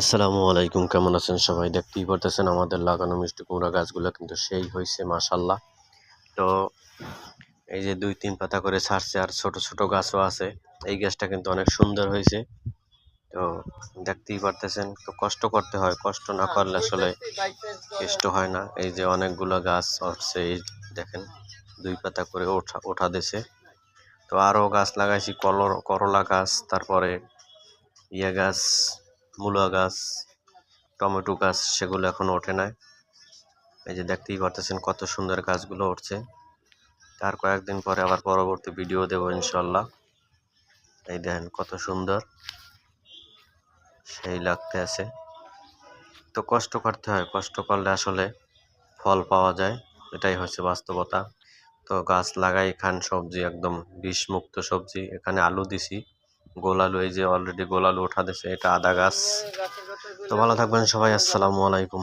আসসালামু আলাইকুম, কেমন আছেন সবাই? দেখতেই পারতেছেন আমাদের লাগানো মিষ্টি কুমড়া গাছগুলো কিন্তু সেই হয়েছে মাশাল্লাহ তো এই যে দুই তিন পাতা করে ছাড়ছে আর ছোট ছোট গাছও আছে, এই গাছটা কিন্তু অনেক সুন্দর হয়েছে তো দেখতেই পারতেছেন, তো কষ্ট করতে হয়, কষ্ট না করলে আসলে কেষ্ট হয় না। এই যে অনেকগুলো গাছ উঠছে এই দেখেন, দুই পাতা করে ওঠা ওঠা দিছে। তো আরও গাছ লাগাইছি, কলর, করলা গাছ, তারপরে ইয়ে গাছ মূলা গাছ, টমেটো গাছ সেগুলো এখন ওঠে নাই। এই যে দেখতেই পারতেছেন কত সুন্দর গাছগুলো উঠছে। তার কয়েকদিন পরে আবার পরবর্তী ভিডিও দেবো ইনশাল্লাহ এই দেখেন কত সুন্দর। সেই লাগতে আছে। তো কষ্ট করতে হয়, কষ্ট করলে আসলে ফল পাওয়া যায়, এটাই হচ্ছে বাস্তবতা। তো গাছ লাগাই, খান সবজি, একদম বিষমুক্ত সবজি। এখানে আলু দিছি। গোল আলু এই যে অলরেডি গোল আলু ওঠা দেশে এটা আদা গাছ। তো ভালো থাকবেন সবাই, আসসালামু আলাইকুম।